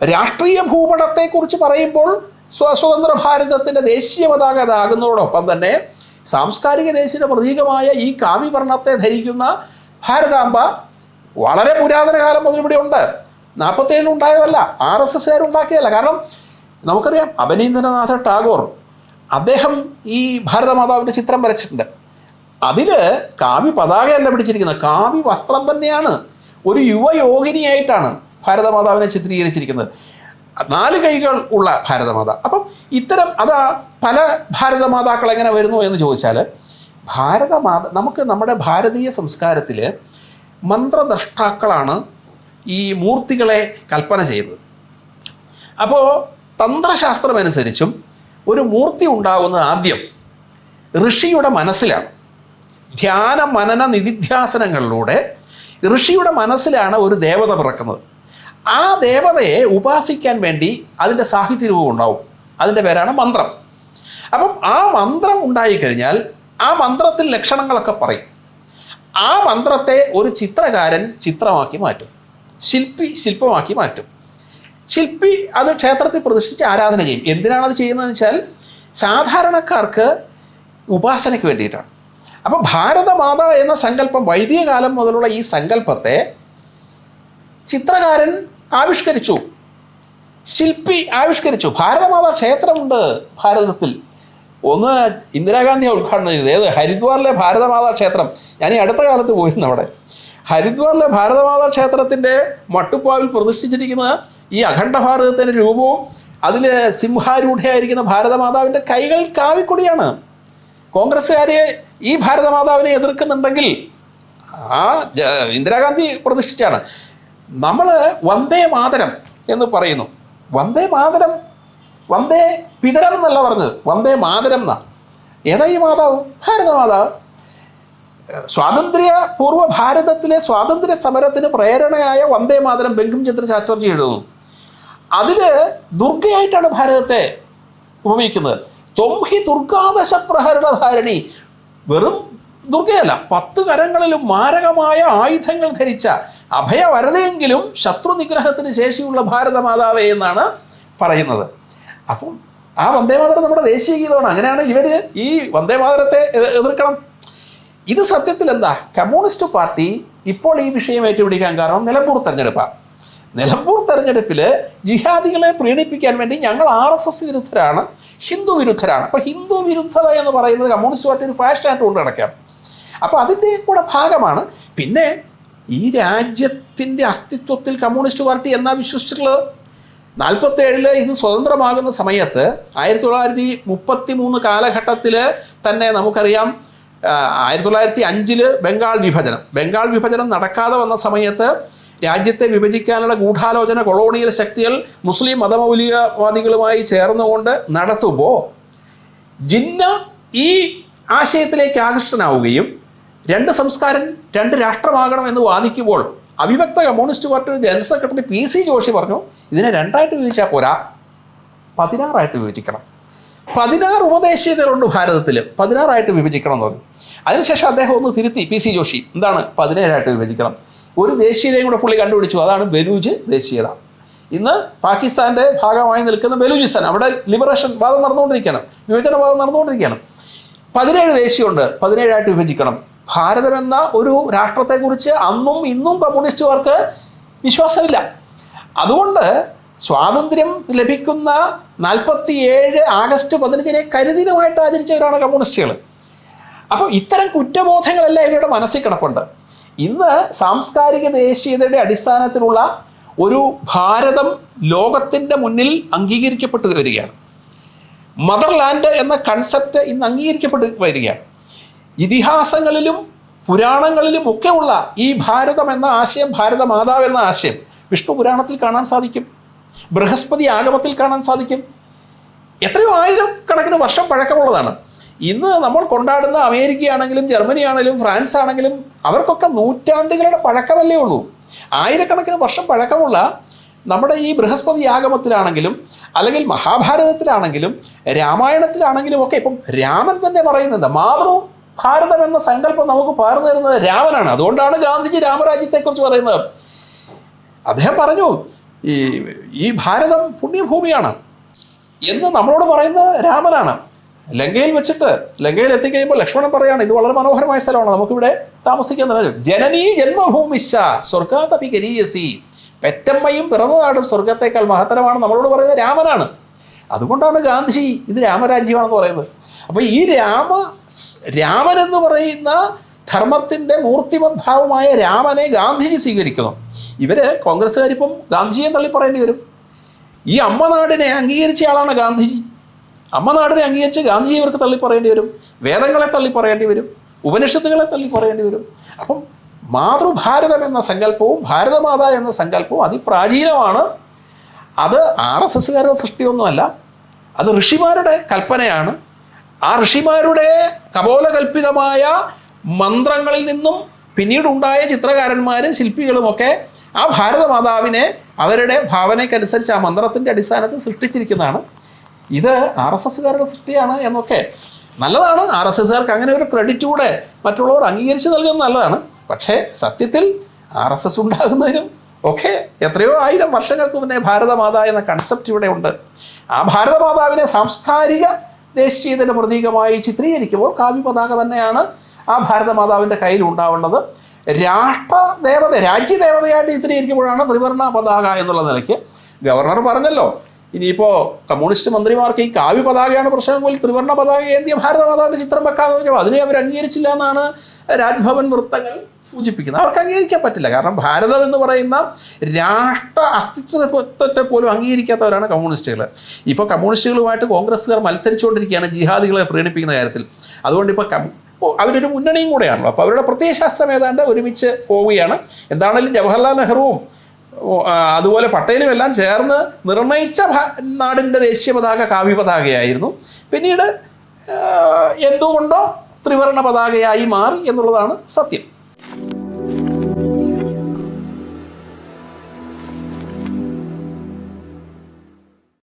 രാഷ്ട്രീയ ഭൂപടത്തെക്കുറിച്ച് പറയുമ്പോൾ സ്വ സ്വതന്ത്ര ഭാരതത്തിന്റെ ദേശീയ പതാക അതാകുന്നതോടൊപ്പം തന്നെ സാംസ്കാരിക ദേശീയ പ്രതീകമായ ഈ കാവ്യവർണത്തെ ധരിക്കുന്ന ഭാരതാംബ വളരെ പുരാതന കാലം മുതൽ ഇവിടെ ഉണ്ട്. നാൽപ്പത്തേഴിൽ ഉണ്ടായതല്ല ആർ എസ് എസ്സുകാർ ഉണ്ടാക്കിയതല്ല. കാരണം നമുക്കറിയാം അഭിനീന്ദ്രനാഥ ടാഗോർ അദ്ദേഹം ഈ ഭാരതമാതാവിന്റെ ചിത്രം വരച്ചിട്ടുണ്ട്. അതിൽ കാവ്യ പതാകയല്ല പിടിച്ചിരിക്കുന്നത്. കാവ്യ വസ്ത്രം തന്നെയാണ്. ഒരു യുവയോഗിനിയായിട്ടാണ് ഭാരതമാതാവിനെ ചിത്രീകരിച്ചിരിക്കുന്നത്. നാല് കൈകൾ ഉള്ള ഭാരതമാത. അപ്പം ഇത്തരം അതാ പല ഭാരതമാതാക്കൾ എങ്ങനെ വരുന്നു എന്ന് ചോദിച്ചാൽ ഭാരതമാത നമുക്ക് നമ്മുടെ ഭാരതീയ സംസ്കാരത്തിൽ മന്ത്രദ്രഷ്ടാക്കളാണ് ഈ മൂർത്തികളെ കൽപ്പന ചെയ്യുന്നത്. അപ്പോൾ തന്ത്രശാസ്ത്രമനുസരിച്ചും ഒരു മൂർത്തി ഉണ്ടാകുന്നത് ആദ്യം ഋഷിയുടെ മനസ്സിലാണ്. ധ്യാന മനന നിധിധ്യാസനങ്ങളിലൂടെ ഋഷിയുടെ മനസ്സിലാണ് ഒരു ദേവത പിറക്കുന്നത്. ആ ദേവതയെ ഉപാസിക്കാൻ വേണ്ടി അതിന്റെ സാഹിത്യ രൂപം ഉണ്ടാവും. അതിന്റെ പേരാണ് മന്ത്രം. അപ്പം ആ മന്ത്രം ഉണ്ടായിക്കഴിഞ്ഞാൽ ആ മന്ത്രത്തിൽ ലക്ഷണങ്ങളൊക്കെ പറയും. ആ മന്ത്രത്തെ ഒരു ചിത്രകാരൻ ചിത്രമാക്കി മാറ്റും. ശില്പി ശില്പമാക്കി മാറ്റും. ശില്പി അത് ക്ഷേത്രത്തിൽ പ്രതിഷ്ഠിച്ച് ആരാധന ചെയ്യും. എന്തിനാണ് അത് ചെയ്യുന്നതെന്ന് വെച്ചാൽ സാധാരണക്കാർക്ക് ഉപാസനയ്ക്ക് വേണ്ടിയിട്ടാണ്. അപ്പോൾ ഭാരതമാത എന്ന സങ്കല്പം വൈദികകാലം മുതലുള്ള ഈ സങ്കല്പത്തെ ചിത്രകാരൻ ആവിഷ്കരിച്ചു. ശില്പി ആവിഷ്കരിച്ചു. ഭാരതമാതാ ക്ഷേത്രമുണ്ട് ഭാരതത്തിൽ. ഒന്ന് ഇന്ദിരാഗാന്ധി ഉദ്ഘാടനം ചെയ്തത്. ഏത്? ഹരിദ്വാറിലെ ഭാരതമാതാ ക്ഷേത്രം. ഞാൻ ഈ അടുത്ത കാലത്ത് പോയിരുന്നു അവിടെ. ഹരിദ്വാറിലെ ഭാരതമാതാ ക്ഷേത്രത്തിന്റെ മട്ടുപ്പാവിൽ പ്രതിഷ്ഠിച്ചിരിക്കുന്ന ഈ അഖണ്ഡ ഭാരതത്തിന്റെ രൂപവും അതിൽ സിംഹാരൂഢയായിരിക്കുന്ന ഭാരതമാതാവിന്റെ കൈകൾ കാവിക്കൊടിയാണ്. കോൺഗ്രസ്സുകാരെ ഈ ഭാരതമാതാവിനെ എതിർക്കുന്നുണ്ടെങ്കിൽ ആ ഇന്ദിരാഗാന്ധി പ്രതിഷ്ഠിച്ചാണ് നമ്മൾ വന്ദേ മാതരം എന്ന് പറയുന്നു. വന്ദേ മാതരം വന്ദേ പിതരം എന്നല്ല പറഞ്ഞത്. വന്ദേ മാതരം എന്നാ. ഏതാ ഈ മാതാവ്? ഭാരതമാതാവ് സ്വാതന്ത്ര്യ പൂർവ ഭാരതത്തിലെ സ്വാതന്ത്ര്യ സമരത്തിന് പ്രേരണയായ വന്ദേ മാതരം ബംഗിം ചന്ദ്ര ചാറ്റർജി എഴുതുന്നു. അതിൽ ദുർഗയായിട്ടാണ് ഭാരതത്തെ ഉപയോഗിക്കുന്നത് തൊംഹി ദുർഗാദശ പ്രഹരണധാരണി വെറും ദുർഗയല്ല പത്ത് കരങ്ങളിലും മാരകമായ ആയുധങ്ങൾ ധരിച്ച അഭയവരതയെങ്കിലും ശത്രു നിഗ്രഹത്തിന് ശേഷിയുള്ള ഭാരതമാതാവേ എന്നാണ് പറയുന്നത്. അപ്പം ആ വന്ദേമാതരം നമ്മുടെ ദേശീയ ഗീതമാണ്. അങ്ങനെയാണ് ഇവർ ഈ വന്ദേമാതരത്തെ മാതരത്തെ എതിർക്കണം. ഇത് സത്യത്തിൽ എന്താ കമ്മ്യൂണിസ്റ്റ് പാർട്ടി ഇപ്പോൾ ഈ വിഷയം ഏറ്റുപിടിക്കാൻ കാരണം നിലമ്പൂർ തെരഞ്ഞെടുപ്പാണ് നിലമ്പൂർ തെരഞ്ഞെടുപ്പിൽ ജിഹാദികളെ പ്രീണിപ്പിക്കാൻ വേണ്ടി ഞങ്ങൾ ആർ എസ് എസ് വിരുദ്ധരാണ് ഹിന്ദു വിരുദ്ധരാണ്. അപ്പോൾ ഹിന്ദു വിരുദ്ധത എന്ന് പറയുന്നത് കമ്മ്യൂണിസ്റ്റ് പാർട്ടി ഒരു ഫാഷനായിട്ട് കൊണ്ട് നടക്കുകയാണ് അപ്പോൾ അതിന്റെ കൂടെ ഭാഗമാണ്. പിന്നെ ഈ രാജ്യത്തിന്റെ അസ്തിത്വത്തിൽ കമ്മ്യൂണിസ്റ്റ് പാർട്ടി എന്നാ വിശ്വസിച്ചിട്ടുള്ളത്? നാൽപ്പത്തി ഏഴിൽ ഇത് സ്വതന്ത്രമാകുന്ന സമയത്ത് ആയിരത്തി തൊള്ളായിരത്തി മുപ്പത്തി മൂന്ന് കാലഘട്ടത്തിൽ തന്നെ നമുക്കറിയാം ആയിരത്തി തൊള്ളായിരത്തി അഞ്ചിൽ ബംഗാൾ വിഭജനം. ബംഗാൾ വിഭജനം നടക്കാതെ വന്ന സമയത്ത് രാജ്യത്തെ വിഭജിക്കാനുള്ള ഗൂഢാലോചന കൊളോണിയൽ ശക്തികൾ മുസ്ലിം മതമൗലികവാദികളുമായി ചേർന്നുകൊണ്ട് നടത്തുമ്പോൾ ജിന്ന ഈ ആശയത്തിലേക്ക് ആകൃഷ്ടനാവുകയും രണ്ട് സംസ്കാരം രണ്ട് രാഷ്ട്രമാകണം എന്ന് വാദിക്കുമ്പോൾ അവിഭക്ത കമ്മ്യൂണിസ്റ്റ് പാർട്ടിയുടെ general secretary P C Joshi പറഞ്ഞു ഇതിനെ രണ്ടായിട്ട് വിഭജിച്ചാൽ പോരാ. പതിനാറായിട്ട് വിഭജിക്കണം. പതിനാറ് ഉപദേശീയതകളുണ്ട് ഭാരതത്തിൽ പതിനാറായിട്ട് വിഭജിക്കണം എന്ന് പറഞ്ഞു. അതിനുശേഷം അദ്ദേഹം ഒന്ന് തിരുത്തി പി സി ജോഷി. എന്താണ്? പതിനേഴായിട്ട് വിഭജിക്കണം. ഒരു ദേശീയതയും കൂടെ പുള്ളി കണ്ടുപിടിച്ചു. അതാണ് ബലൂജ് ദേശീയത. ഇന്ന് പാകിസ്ഥാന്റെ ഭാഗമായി നിൽക്കുന്ന ബലൂചിസ്ഥാൻ അവിടെ ലിബറേഷൻ വാദം നടന്നുകൊണ്ടിരിക്കുകയാണ്. വിഭജന വാദം നടന്നുകൊണ്ടിരിക്കുകയാണ്. പതിനേഴ് ദേശീയമുണ്ട്. പതിനേഴായിട്ട് വിഭജിക്കണം. ഭാരതം എന്ന ഒരു രാഷ്ട്രത്തെക്കുറിച്ച് അന്നും ഇന്നും കമ്മ്യൂണിസ്റ്റുകാർക്ക് വിശ്വാസമില്ല. അതുകൊണ്ട് സ്വാതന്ത്ര്യം ലഭിക്കുന്ന നാൽപ്പത്തി ഏഴ് ആഗസ്റ്റ് പതിനഞ്ചിനെ കരിദിനമായിട്ട് ആചരിച്ചവരാണ് കമ്മ്യൂണിസ്റ്റുകൾ അപ്പോൾ ഇത്തരം കുറ്റബോധങ്ങളെല്ലാം ഇവരുടെ മനസ്സിൽ കിടപ്പുണ്ട്. ഇന്ന് സാംസ്കാരിക ദേശീയതയുടെ അടിസ്ഥാനത്തിലുള്ള ഒരു ഭാരതം ലോകത്തിന്റെ മുന്നിൽ അംഗീകരിക്കപ്പെട്ടു വരികയാണ്. മദർലാൻഡ് എന്ന കൺസെപ്റ്റ് ഇന്ന് അംഗീകരിക്കപ്പെട്ട് വരികയാണ്. ഇതിഹാസങ്ങളിലും പുരാണങ്ങളിലും ഒക്കെ ഉള്ള ഈ ഭാരതം എന്ന ആശയം ഭാരത മാതാവ് എന്ന ആശയം വിഷ്ണു പുരാണത്തിൽ കാണാൻ സാധിക്കും. ബൃഹസ്പതി ആഗമത്തിൽ കാണാൻ സാധിക്കും. എത്രയോ ആയിരം കണക്കിന് വർഷം പഴക്കമുള്ളതാണ്. ഇന്ന് നമ്മൾ കൊണ്ടാടുന്ന അമേരിക്കയാണെങ്കിലും ജർമ്മനി ആണെങ്കിലും ഫ്രാൻസ് ആണെങ്കിലും അവർക്കൊക്കെ നൂറ്റാണ്ടുകളുടെ പഴക്കമല്ലേ ഉള്ളൂ. ആയിരക്കണക്കിന് വർഷം പഴക്കമുള്ള നമ്മുടെ ഈ ബൃഹസ്പതി ആഗമത്തിലാണെങ്കിലും അല്ലെങ്കിൽ മഹാഭാരതത്തിലാണെങ്കിലും രാമായണത്തിലാണെങ്കിലും ഒക്കെ ഇപ്പം രാമൻ തന്നെ പറയുന്നുണ്ട് മാതൃ ഭാരതം എന്ന സങ്കല്പം നമുക്ക് പകർന്നു തരുന്നത് രാമനാണ് അതുകൊണ്ടാണ് ഗാന്ധിജി രാമരാജ്യത്തെക്കുറിച്ച് പറയുന്നത്. അദ്ദേഹം പറഞ്ഞു ഈ ഈ ഭാരതം പുണ്യഭൂമിയാണ് എന്ന് നമ്മളോട് പറയുന്നത് രാമനാണ്. ലങ്കയിൽ വെച്ചിട്ട് ലങ്കയിൽ എത്തിക്കഴിയുമ്പോൾ ലക്ഷ്മണൻ പറയാണ് ഇത് വളരെ മനോഹരമായ സ്ഥലമാണ് നമുക്കിവിടെ താമസിക്കാൻ തന്നെ ജനനീ ജന്മഭൂമിശ സ്വർഗാതപി ഗരീയസി. പെറ്റമ്മയും പിറന്ന നാടും സ്വർഗത്തേക്കാൾ മഹത്തരമാണ് നമ്മളോട് പറയുന്നത് രാമനാണ്. അതുകൊണ്ടാണ് ഗാന്ധിജി ഇത് രാമരാജ്യമാണെന്ന് പറയുന്നത്. അപ്പോൾ ഈ രാമ രാമൻ എന്ന് പറയുന്ന ധർമ്മത്തിന്റെ മൂർത്തിമദ്ഭാവമായ രാമനെ ഗാന്ധിജി സ്വീകരിക്കുന്നു ഇവർ കോൺഗ്രസ്സുകാരിപ്പം ഗാന്ധിജിയെ തള്ളി പറയേണ്ടി വരും. ഈ അമ്മനാടിനെ അംഗീകരിച്ച ആളാണ് ഗാന്ധിജി. അമ്മനാടിനെ അംഗീകരിച്ച് ഗാന്ധിജി ഇവർക്ക് തള്ളി പറയേണ്ടി വരും. വേദങ്ങളെ തള്ളി പറയേണ്ടി വരും. ഉപനിഷത്തുകളെ തള്ളി പറയേണ്ടി വരും. അപ്പം മാതൃഭാരതം എന്ന സങ്കല്പവും ഭാരതമാത എന്ന സങ്കല്പവും അതിപ്രാചീനമാണ്. അത് ആർ എസ് എസ്സുകാരുടെ സൃഷ്ടിയൊന്നുമല്ല. അത് ഋഷിമാരുടെ കൽപ്പനയാണ്. ആ ഋഷിമാരുടെ കപോലകൽപ്പിതമായ മന്ത്രങ്ങളിൽ നിന്നും പിന്നീടുണ്ടായ ചിത്രകാരന്മാരും ശില്പികളുമൊക്കെ ആ ഭാരതമാതാവിനെ അവരുടെ ഭാവനയ്ക്കനുസരിച്ച് ആ മന്ത്രത്തിന്റെ അടിസ്ഥാനത്തിൽ സൃഷ്ടിച്ചിരിക്കുന്നതാണ്. ഇത് ആർ എസ് എസ്സുകാരുടെ സൃഷ്ടിയാണ് എന്നൊക്കെ. നല്ലതാണ്. ആർ എസ് എസ്സുകാർക്ക് അങ്ങനെ ഒരു ക്രെഡിറ്റ് കൂടെ മറ്റുള്ളവർ അംഗീകരിച്ച് നൽകുന്നത് നല്ലതാണ്. പക്ഷേ സത്യത്തിൽ ആർ എസ് എസ് ഉണ്ടാകുന്നതിനും ഒക്കെ എത്രയോ ആയിരം വർഷങ്ങൾക്ക് മുന്നേ ഭാരതമാതാ എന്ന കൺസെപ്റ്റ് ഇവിടെ ഉണ്ട്. ആ ഭാരതമാതാവിനെ സാംസ്കാരിക ദേശീയതയുടെ പ്രതീകമായി ചിത്രീകരിക്കുമ്പോൾ കാവ്യ പതാക തന്നെയാണ് ആ ഭാരതമാതാവിന്റെ കയ്യിൽ ഉണ്ടാവേണ്ടത്. രാഷ്ട്ര ദേവത രാജ്യദേവതയായിട്ട് ചിത്രീകരിക്കുമ്പോഴാണ് ത്രിവർണ പതാക എന്നുള്ള നിലയ്ക്ക് ഗവർണർ പറഞ്ഞല്ലോ ഇനിയിപ്പോൾ കമ്മ്യൂണിസ്റ്റ് മന്ത്രിമാർക്ക് ഈ കാവ്യ പതാകയാണ് പ്രശ്നമെങ്കിൽ ത്രിവർണ പതാക ഏന്തിയ ഭാരതമാതാവിന്റെ ചിത്രം വെക്കാന്ന് പറഞ്ഞപ്പോൾ അതിനെ അവർ അംഗീകരിച്ചില്ല എന്നാണ് രാജ്ഭവൻ വൃത്തങ്ങൾ സൂചിപ്പിക്കുന്നത്. അവർക്ക് അംഗീകരിക്കാൻ പറ്റില്ല. കാരണം ഭാരതം എന്ന് പറയുന്ന രാഷ്ട്ര അസ്തിത്വത്തെ പോലും അംഗീകരിക്കാത്തവരാണ് കമ്മ്യൂണിസ്റ്റുകൾ. ഇപ്പോൾ കമ്മ്യൂണിസ്റ്റുകളുമായിട്ട് കോൺഗ്രസ്സുകാർ മത്സരിച്ചുകൊണ്ടിരിക്കുകയാണ് ജിഹാദികളെ പ്രീണിപ്പിക്കുന്ന കാര്യത്തിൽ. അതുകൊണ്ട് ഇപ്പോൾ അവരൊരു മുന്നണിയും കൂടെയാണല്ലോ. അപ്പോൾ അവരുടെ പ്രത്യയശാസ്ത്രം ഏതാണ്ട് ഒരുമിച്ച് പോവുകയാണ്. എന്താണെങ്കിലും ജവഹർലാൽ നെഹ്റുവും അതുപോലെ പട്ടേലും എല്ലാം ചേർന്ന് നിർണയിച്ച നാടിന്റെ ദേശീയ പതാക കാവ്യ പതാകയായിരുന്നു. പിന്നീട് എന്തുകൊണ്ടോ ത്രിവർണ പതാകയായി മാറി എന്നുള്ളതാണ് സത്യം.